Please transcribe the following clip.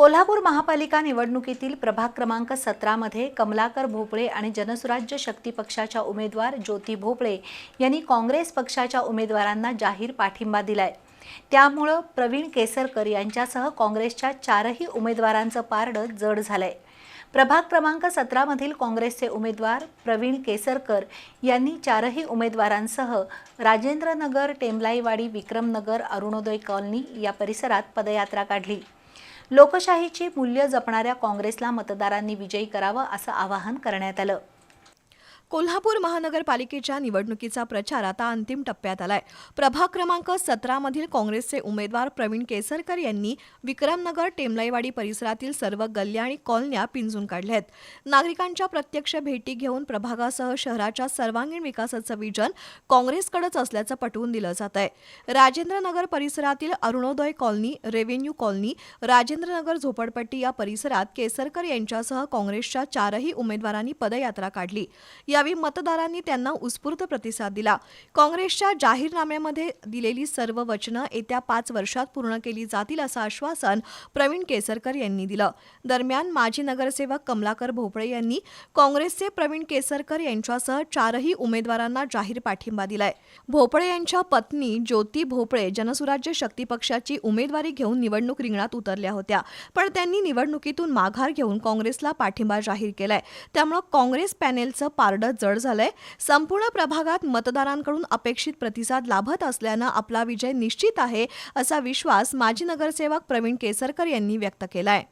कोल्हापूर महापालिका निवडणुकीतील प्रभाग क्रमांक सतरामध्ये कमलाकर भोपळे आणि जनसुराज्य शक्ती पक्षाच्या उमेदवार ज्योती भोपळे यांनी काँग्रेस पक्षाच्या उमेदवारांना जाहीर पाठिंबा दिलाय. त्यामुळं प्रवीण केसरकर यांच्यासह काँग्रेसच्या चारही उमेदवारांचं पारडं जड झालंय. प्रभाग क्रमांक सतरामधील काँग्रेसचे उमेदवार प्रवीण केसरकर यांनी चारही उमेदवारांसह राजेंद्रनगर टेमलाईवाडी विक्रमनगर अरुणोदय कॉलनी या परिसरात पदयात्रा काढली. लोकशाहीची मूल्य जपणाऱ्या काँग्रेसला मतदारांनी विजयी करावं असं आवाहन करण्यात आलं. कोल्हापूर महानगरपालिकेच्या निवडणुकीचा प्रचार आता अंतिम टप्प्यात आलाय. प्रभाग क्रमांक सतरामधील काँग्रेसचे उमेदवार प्रवीण केसरकर यांनी विक्रमनगर टेमलाईवाडी परिसरातील सर्व गल्ल्या आणि कॉलन्या पिंजून काढल्या आहेत. नागरिकांच्या प्रत्यक्ष भेटी घेऊन प्रभागासह शहराच्या सर्वांगीण विकासाचं विजन काँग्रेसकडेच असल्याचं पटवून दिलं जात आहे. राजेंद्रनगर परिसरातील Arunoday colony revenue colony Rajendranagar झोपडपट्टी या परिसरात केसरकर यांच्यासह काँग्रेसच्या चारही उमेदवारांनी पदयात्रा काढली. यावेळी मतदारांनी त्यांना उत्स्फूर्त प्रतिसाद दिला. काँग्रेसच्या जाहीरनाम्यामध्ये दिलेली सर्व वचनं येत्या पाच वर्षात पूर्ण केली जातील असं आश्वासन प्रवीण केसरकर यांनी दिलं. दरम्यान माजी नगरसेवक कमलाकर भोपळे यांनी काँग्रेसचे प्रवीण केसरकर यांच्यासह चारही उमेदवारांना जाहीर पाठिंबा दिलाय. भोपळे यांच्या पत्नी ज्योती भोपळे जनसुराज्य शक्ती पक्षाची उमेदवारी घेऊन निवडणूक रिंगणात उतरल्या होत्या. पण त्यांनी निवडणुकीतून माघार घेऊन काँग्रेसला पाठिंबा जाहीर केलाय. त्यामुळे काँग्रेस पॅनेलचं पारडं जड झालंय. संपूर्ण प्रभागात मतदारांकडून अपेक्षित प्रतिसाद लाभत असल्यानं आपला विजय निश्चित आहे असा विश्वास माजी नगरसेवक प्रवीण केसरकर यांनी व्यक्त केलाय.